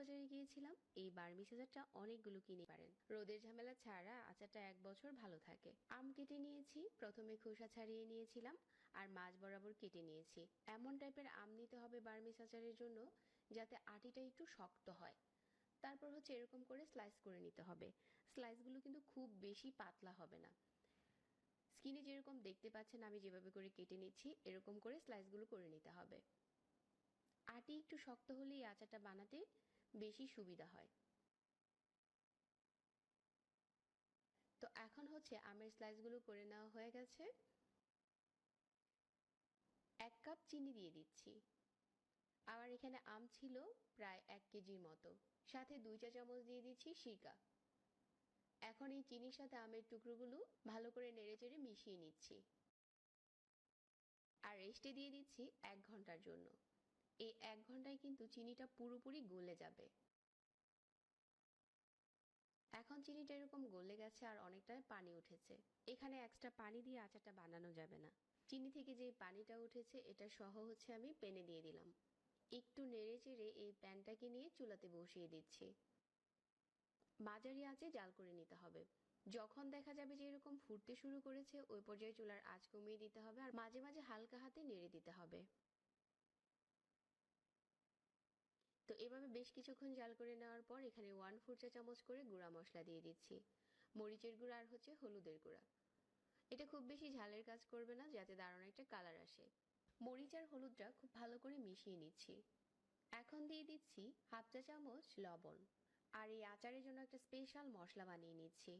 কক্সবাজারে গিয়েছিলাম, এই বার্মিস আচারটা অনেকগুলো কিনে পারেন। রোদের ঝামেলা ছাড়া আচারটা এক বছর ভালো থাকে। আম কেটে নিয়েছি, প্রথমে খোসা ছাড়িয়ে নিয়েছিলাম, আর মাছ বরাবর কেটে নিয়েছি। এমন টাইপের আম নিতে হবে বার্মিস আচারের জন্য, যাতে আটিটা একটু শক্ত হয়। তারপর হচ্ছে এরকম করে স্লাইস করে নিতে হবে। স্লাইসগুলো কিন্তু খুব বেশি পাতলা হবে না। স্কিনে যেরকম দেখতে পাচ্ছেন, আমি যেভাবে করে কেটে নিচ্ছি, এরকম করে স্লাইসগুলো করে নিতে হবে। আটি একটু শক্ত হলে এই আচারটা বানাতে বেশি সুবিধা হয়। তো এখন হচ্ছে আমের স্লাইসগুলো করে নেওয়া হয়ে গেছে। এক কাপ চিনি দিয়ে দিচ্ছি। আমার এখানে আম ছিল প্রায় এক কেজির মতো। সাথে দুই চা চামচ দিয়ে দিচ্ছি সিরকা এখন এই চিনির সাথে আমের টুকরোগুলো ভালো করে নেড়েচেড়ে মিশিয়ে নিচ্ছি। আর রেস্টে দিয়ে দিচ্ছি এক ঘণ্টার জন্য। এই এক ঘন্টায় কিন্তু চিনিটা পুরোপুরি গলে যাবে। এখন চিনিটা এরকম গলে গেছে আর অনেকটা পানি উঠেছে। এখানে এক্সট্রা পানি দিয়ে আচারটা বানানো যাবে না। চিনি থেকে যে পানিটা উঠেছে, এটা সহ হচ্ছে আমি পেনে দিয়ে দিলাম। একটু নেড়ে চেড়ে এই প্যানটাকে নিয়ে চুলাতে বসিয়ে দিচ্ছি। মাঝারি আঁচে জাল করে নিতে হবে। যখন দেখা যাবে যে এরকম ফুটতে শুরু করেছে, ওই পর্যায়ে চুলার আঁচ কমিয়ে দিতে হবে আর মাঝে মাঝে হালকা হাতে নেড়ে দিতে হবে। তো এভাবে বেশ কিছুক্ষণ জাল করে নেওয়ার পর এখানে ওয়ান ফোর চা চামচ করে গুঁড়া মশলা দিয়ে দিচ্ছি। মরিচের গুঁড়া আর হচ্ছে হলুদের গুঁড়া। এটা খুব বেশি ঝালের কাজ করবে না, যাতে দারুণ একটা কালার আসে। মরিচ আর হলুদটা খুব ভালো করে মিশিয়ে নিচ্ছি। এখন দিয়ে দিচ্ছি হাফ চা চামচ লবণ। আর এই আচারের জন্য একটা স্পেশাল মশলা বানিয়ে নিচ্ছি।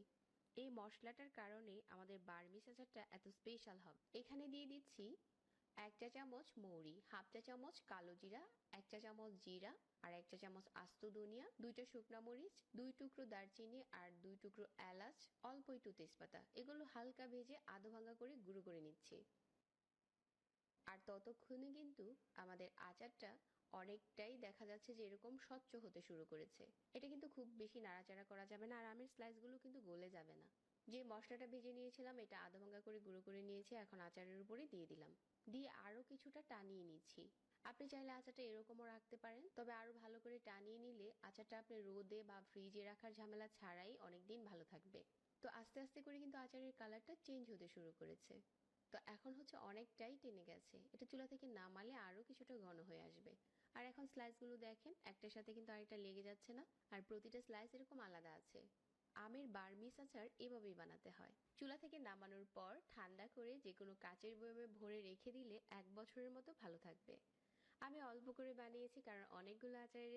এই মশলাটার কারণে আমাদের বার্মিস আচারটা এত স্পেশাল হবে। এখানে দিয়ে দিচ্ছি এক চা চামচ মৌরি, হাফ চা চামচ কালো জিরা, এক চা চামচ জিরা আর এক চা চামচ আস্ত ধনিয়া, দুইটা শুকনা মরিচ, দুই টুকরো দারচিনি আর দুই টুকরো এলাচ, অল্প একটু তেজপাতা। এগুলো হালকা ভেজে আধো ভাঙ্গা করে গুঁড়ো করে নিচ্ছি। আর ততক্ষণে কিন্তু আমাদের আচারটা অনেকটাই দেখা যাচ্ছে যে এরকম স্বচ্ছ হতে শুরু করেছে। এটা কিন্তু খুব বেশি নাড়াচাড়া করা যাবে না আর আমের স্লাইসগুলো কিন্তু গলে যাবে না। যে মশলাটা ভেজে নিয়েছিলাম, এটা আধা ভাঙ্গা করে গুঁড়ো করে নিয়েছি, এখন আচারের উপরে দিয়ে দিলাম। দিয়ে আরও কিছুটা টানিয়ে নিচ্ছি। আপনি চাইলে আচারটা এরকমও রাখতে পারেন, তবে আরও ভালো করে টানিয়ে নিলে আচারটা আপনি রোদে বা ফ্রিজে রাখার ঝামেলা ছাড়াই অনেকদিন ভালো থাকবে। তো আস্তে আস্তে করে কিন্তু আচারের কালারটা চেঞ্জ হতে শুরু করেছে। তো এখন হচ্ছে অনেকটাই টেনে গেছে। এটা চুলা থেকে নামালে আরও কিছুটা ঘন হয়ে আসবে। আর এখন স্লাইসগুলো দেখেন, একটার সাথে কিন্তু আরেকটা লেগে যাচ্ছে না, আর প্রতিটা স্লাইস এরকম আলাদা আছে। আমের বার্মিস আচার এভাবেই বানাতে হয়। চুলা থেকে নামানোর পর ঠান্ডা করে যে কোনো কাচের বয়মে ভরে রেখে দিলে এক বছরের মতো ভালো থাকবে। আমি অল্প করে বানিয়েছি কারণ অনেকগুলো আচারের